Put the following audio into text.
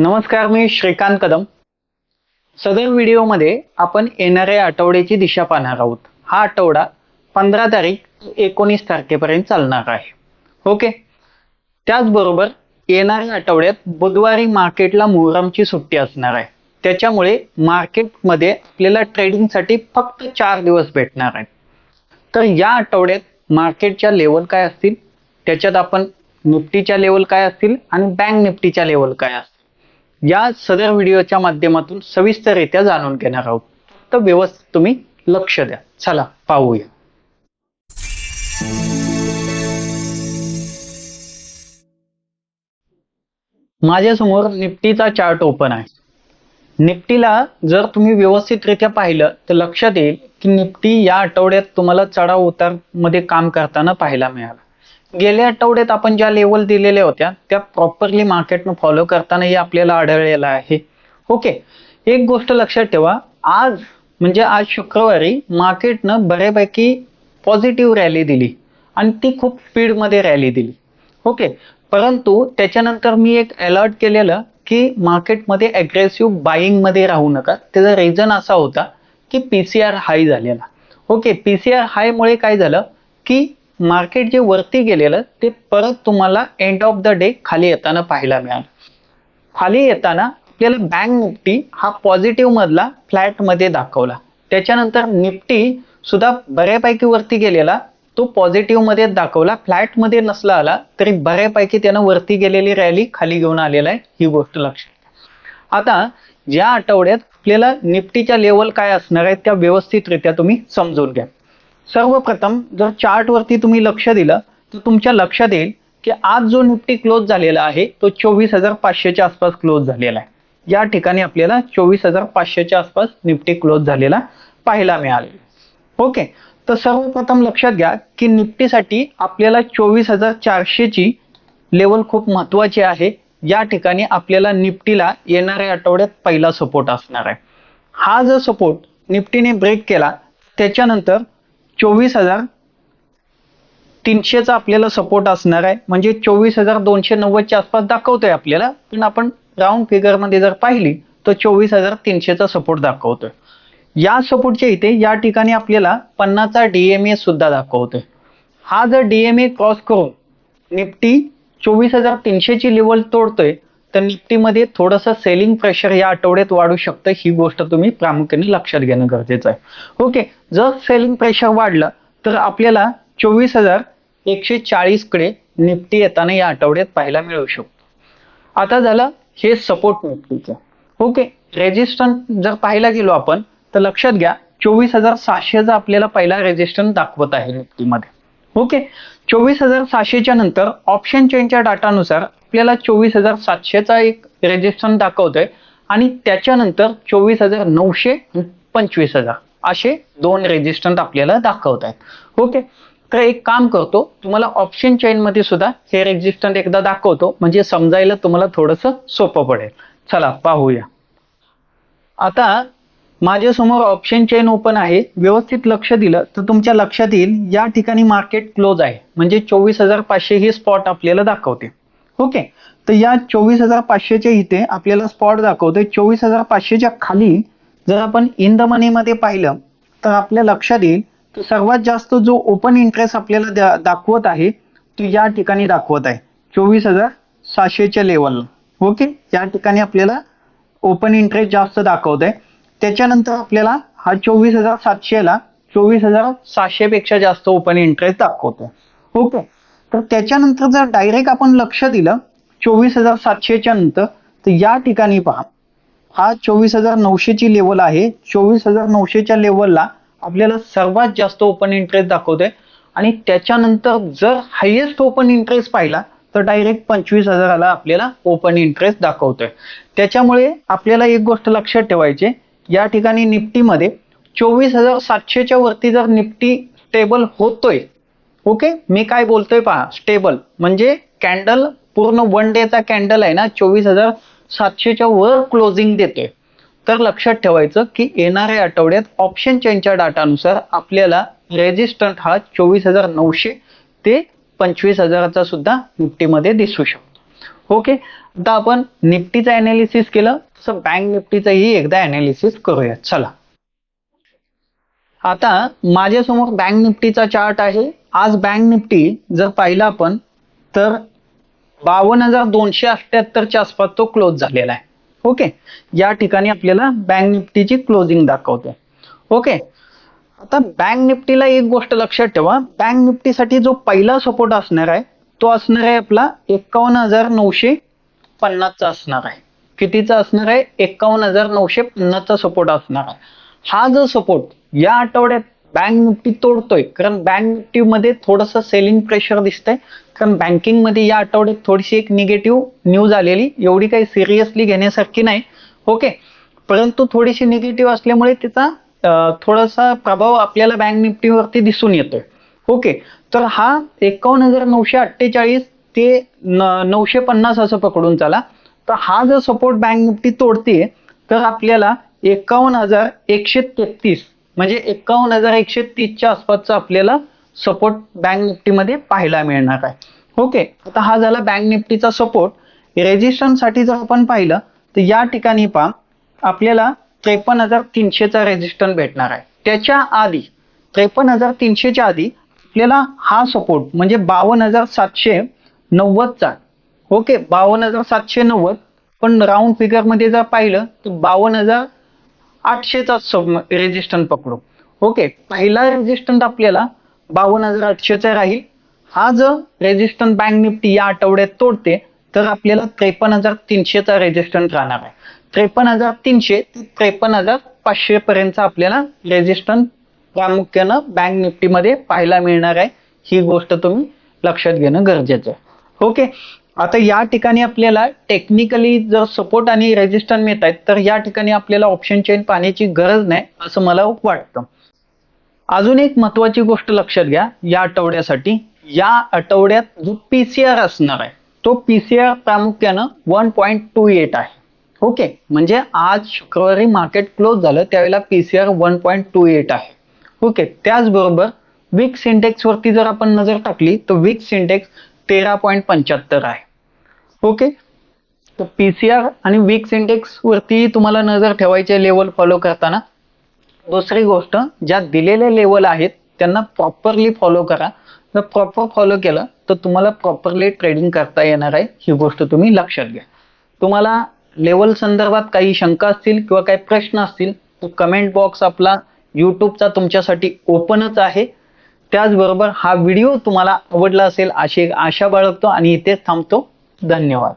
नमस्कार मी श्रीकांत कदम. सदर व्हिडिओमध्ये आपण येणाऱ्या आठवड्याची दिशा पाहणार आहोत. हा आठवडा पंधरा तारीख एकोणीस तारखेपर्यंत चालणार आहे. ओके? त्याचबरोबर येणाऱ्या आठवड्यात बुधवारी मार्केटला मुहरमची सुट्टी असणार आहे. त्याच्यामुळे मार्केटमध्ये आपल्याला ट्रेडिंगसाठी फक्त चार दिवस भेटणार आहेत. तर या आठवड्यात मार्केटच्या लेवल काय असतील? त्याच्यात आपण निफ्टीच्या लेवल काय असतील? आणि बँक निफ्टीच्या लेवल काय असतील? या सदर व्हिडिओच्या माध्यमातून सविस्तररित्या जाणून घेणार आहोत. तर व्यवस्थित तुम्ही लक्ष द्या. चला पाहूया. माझ्यासमोर निफ्टीचा चार्ट ओपन आहे. निफ्टीला जर तुम्ही व्यवस्थितरित्या पाहिलं तर लक्षात येईल की निफ्टी या आठवड्यात तुम्हाला चढाव उतारमध्ये काम करताना पाहायला मिळालं. गेल्या आठवड्यात आपण ज्या लेवल दिलेल्या होत्या त्या प्रॉपरली मार्केटनं फॉलो करतानाही आपल्याला आढळलेलं आहे. ओके एक गोष्ट लक्षात ठेवा. आज म्हणजे आज शुक्रवारी मार्केटनं बऱ्यापैकी पॉझिटिव्ह रॅली दिली आणि ती खूप स्पीडमध्ये रॅली दिली. ओके परंतु त्याच्यानंतर मी एक अलर्ट केलेलं की मार्केटमध्ये अग्रेसिव्ह बाईंगमध्ये राहू नका. त्याचा रिझन असा होता की पी सी आर हाय झालेला. ओके पी सी आर हायमुळे काय झालं? की मार्केट जे वरती गेलेलं ते परत तुम्हाला एंड ऑफ द डे खाली येताना पाहायला मिळालं. खाली येताना आपल्याला बँक निफ्टी हा पॉझिटिव्ह मधला फ्लॅटमध्ये दाखवला. त्याच्यानंतर निफ्टी सुद्धा बऱ्यापैकी वरती गेलेला तो पॉझिटिव्हमध्ये दाखवला. फ्लॅटमध्ये नसला आला तरी बऱ्यापैकी त्यानं वरती गेलेली रॅली खाली घेऊन आलेला आहे ही गोष्ट लक्षात आता ज्या आठवड्यात आपल्याला निफ्टीच्या लेवल काय असणार आहेत त्या व्यवस्थितरित्या तुम्ही समजून घ्या. सर्वप्रथम जर चार्टवरती तुम्ही लक्ष दिलं तर तुमच्या लक्षात येईल की आज जो निफ्टी क्लोज झालेला आहे तो चोवीस हजार पाचशेच्या आसपास क्लोज झालेला आहे. या ठिकाणी आपल्याला चोवीस हजार पाचशेच्या आसपास निफ्टी क्लोज झालेला पाहायला मिळाले. ओके तर सर्वप्रथम लक्षात घ्या की निफ्टीसाठी आपल्याला चोवीस हजार चारशेची लेवल खूप महत्वाची आहे. या ठिकाणी आपल्याला निफ्टीला येणाऱ्या आठवड्यात पहिला सपोर्ट असणार आहे. हा जर सपोर्ट निफ्टीने ब्रेक केला त्याच्यानंतर चोवीस हजार तीनशेचा आपल्याला सपोर्ट असणार आहे. म्हणजे चोवीस हजार दोनशे नव्वदच्या आसपास दाखवतोय आपल्याला. पण आपण राऊंड फिगरमध्ये जर पाहिली तर चोवीस हजार तीनशेचा सपोर्ट दाखवतोय. या सपोर्टच्या इथे या ठिकाणी आपल्याला पन्नासचा डीएमए सुद्धा दाखवतोय. हा जर डीएमए क्रॉस करून निफ्टी चोवीस हजार तीनशेची लेवल तोडतोय तर निफ्टीमध्ये थोडंसं सेलिंग प्रेशर या आठवड्यात वाढू शकतं ही गोष्ट तुम्ही प्रामुख्याने लक्षात घेणं गरजेचं आहे. ओके जर सेलिंग प्रेशर वाढलं तर आपल्याला चोवीस हजार एकशे चाळीसकडे निफ्टी येताना या आठवड्यात पाहायला मिळू शकतो. आता झालं हे सपोर्ट निफ्टीचं. ओके रेजिस्टन्स जर पाहायला गेलो आपण तर लक्षात घ्या चोवीस हजार सहाशेचा आपल्याला पहिला रेजिस्टन्स दाखवत आहे निफ्टीमध्ये. ओके. चोवीस हजार सहाशेच्या नंतर ऑप्शन चेनच्या डाटानुसार आपल्याला चोवीस हजार सातशेचा एक रेजिस्टन्स दाखवतोय आणि त्याच्यानंतर चोवीस हजार नऊशे पंचवीस हजार असे दोन रेजिस्टंट आपल्याला दाखवत आहेत ओके. तर एक काम करतो तुम्हाला ऑप्शन चेन मध्ये सुद्धा हे रेजिस्टन्स एकदा दाखवतो म्हणजे समजायला तुम्हाला थोडंसं सोपं पडेल. चला पाहूया. आता माझ्यासमोर ऑप्शन चेन ओपन आहे. व्यवस्थित लक्ष दिलं तर तुमच्या लक्षात येईल या ठिकाणी मार्केट क्लोज आहे. म्हणजे चोवीस हजार पाचशे ही स्पॉट आपल्याला दाखवते. ओके तर या चोवीस हजार पाचशेच्या इथे आपल्याला स्पॉट दाखवते. चोवीस हजार पाचशेच्या खाली जर आपण इन द मनीमध्ये पाहिलं तर आपल्या लक्षात येईल तर सर्वात जास्त जो ओपन इंटरेस्ट आपल्याला दाखवत आहे तो या ठिकाणी दाखवत आहे. चोवीस हजार सहाशेच्या लेवलला ओके या ठिकाणी आपल्याला ओपन इंटरेस्ट जास्त दाखवत आहे. त्याच्यानंतर आपल्याला हा चोवीस हजार सातशेला चोवीस हजार सहाशे पेक्षा जास्त ओपन इंटरेस्ट दाखवतो. ओके? तर त्याच्यानंतर जर डायरेक्ट आपण लक्ष दिलं चोवीस हजार सातशेच्या नंतर तर या ठिकाणी पहा. हा चोवीस हजार नऊशेची लेवल आहे. चोवीस हजार नऊशेच्या लेवलला आपल्याला सर्वात जास्त ओपन इंटरेस्ट दाखवतोय आणि त्याच्यानंतर जर हायेस्ट ओपन इंटरेस्ट पाहिला तर डायरेक्ट पंचवीस हजाराला आपल्याला ओपन इंटरेस्ट दाखवतोय. त्याच्यामुळे आपल्याला एक गोष्ट लक्षात ठेवायची या ठिकाणी निफ्टीमध्ये चोवीस हजार सातशेच्या वरती जर निफ्टी स्टेबल होतोय ओके मी काय बोलतोय पहा स्टेबल म्हणजे कॅन्डल पूर्ण वन डेचा कॅन्डल आहे ना चोवीस हजार सातशेच्या वर क्लोजिंग देतोय. तर लक्षात ठेवायचं की येणाऱ्या आठवड्यात ऑप्शन चेनच्या डाटानुसार आपल्याला रेजिस्टंट हा चोवीस हजार नऊशे ते पंचवीस हजाराचा सुद्धा निफ्टीमध्ये दिसू शकतो. ओके आता आपण निफ्टीचं अनालिसिस केलं. सर बँक निफ्टीचंही एकदा अनालिसिस करूया चला. आता माझ्यासमोर बँक निफ्टीचा चार्ट आहे. आज बँक निफ्टी जर पाहिला आपण तर बावन्न हजार दोनशे अठ्याहत्तरच्या आसपास तो क्लोज झालेला आहे. ओके? या ठिकाणी आपल्याला बँक निफ्टीची क्लोजिंग दाखवते. ओके? आता बँक निफ्टीला एक गोष्ट लक्षात ठेवा. बँक निफ्टीसाठी जो पहिला सपोर्ट असणार आहे तो असणार आहे आपला एकावन्न हजार नऊशे पन्नासचा असणार आहे. कितीचा असणार आहे? एकावन्न हजार नऊशे पन्नासचा सपोर्ट असणार आहे. हा जो सपोर्ट या आठवड्यात बँक निफ्टी तोडतोय. कारण बँक निफ्टीमध्ये थोडस सेलिंग प्रेशर दिसतंय. कारण बँकिंगमध्ये या आठवड्यात थोडीशी एक निगेटिव्ह न्यूज आलेली. एवढी काही सिरियसली घेण्यासारखी नाही. ओके परंतु थोडीशी निगेटिव्ह असल्यामुळे तिचा थोडासा प्रभाव आपल्याला बँक निफ्टीवरती दिसून येतोय. ओके तर हा एकावन्न हजार नऊशे अठ्ठेचाळीस ते नऊशे पन्नास असं पकडून चाला. तर हा जर सपोर्ट बँक निफ्टी तोडते तर आपल्याला एकावन्न हजार एकशे तेहतीस म्हणजे एकावन्न हजार एकशे तीसच्या आसपासचा आपल्याला सपोर्ट बँक निफ्टीमध्ये पाहायला मिळणार आहे. ओके आता हा झाला बँक निफ्टीचा सपोर्ट रेजिस्टन्ससाठी जर आपण पाहिलं तर या ठिकाणी पहा आपल्याला त्रेपन्न हजार तीनशेचा रेजिस्टन्स भेटणार आहे. त्याच्या आधी त्रेपन्न हजार तीनशेच्या आधी आपल्याला हा सपोर्ट म्हणजे बावन्न हजार सातशे नव्वदचा ओके बावन्न हजार सातशे नव्वद. पण राऊंड फिगरमध्ये जर पाहिलं तर बावन्न हजार आठशेचा रेजिस्टन्स पकडू. ओके पहिला रेजिस्टंट आपल्याला बावन्न हजार आठशेचा राहील. हा जर रेजिस्टंट बँक निफ्टी या आठवड्यात तोडते तर आपल्याला त्रेपन्न हजार तीनशेचा रेजिस्टंट राहणार आहे. त्रेपन्न हजार तीनशे ते त्रेपन्न हजार पाचशे पर्यंत आपल्याला रेजिस्टंट प्रामुख्यानं बँक निफ्टीमध्ये पाहायला मिळणार आहे. ही गोष्ट तुम्ही लक्षात घेणं गरजेचं आहे. ओके आता या ठिकाणी आपल्याला टेक्निकली जर सपोर्ट आणि रेजिस्टन्स मिळत आहेत तर या ठिकाणी आपल्याला ऑप्शन चेन पाण्याची गरज नाही असं मला वाटतं. अजून एक महत्वाची गोष्ट लक्षात घ्या या आठवड्यासाठी. या आठवड्यात जो पीसीआर असणार आहे तो पीसीआर प्रामुख्यानं वन पॉईंट टू एट आहे. ओके? म्हणजे आज शुक्रवारी मार्केट क्लोज झालं त्यावेळेला PCR one point two eight आहे. ओके? त्याचबरोबर विक्स इंडेक्स वरती जर आपण नजर टाकली तर विक्स इंडेक्स तेरा पॉईंट पंच्याहत्तर आहे. ओके. तर पीसीआर आणि वीक इंडेक्स वरती तुम्हाला नजर ठेवायचे लेवल फॉलो करताना. दुसरी गोष्ट ज्या दिलेल्या लेवल आहेत त्यांना प्रॉपरली फॉलो करा. जर प्रॉपर फॉलो केलं तर तुम्हाला प्रॉपरली ट्रेडिंग करता येणार आहे. ही गोष्ट तुम्ही लक्षात घ्या. तुम्हाला लेवल संदर्भात काही शंका असतील किंवा काही प्रश्न असतील तर कमेंट बॉक्स आपला यूट्यूबचा तुमच्यासाठी ओपनच आहे. त्याचबरोबर हा व्हिडिओ तुम्हाला आवडला असेल अशी एक आशा बाळगतो आणि इथेच थांबतो. धन्यवाद.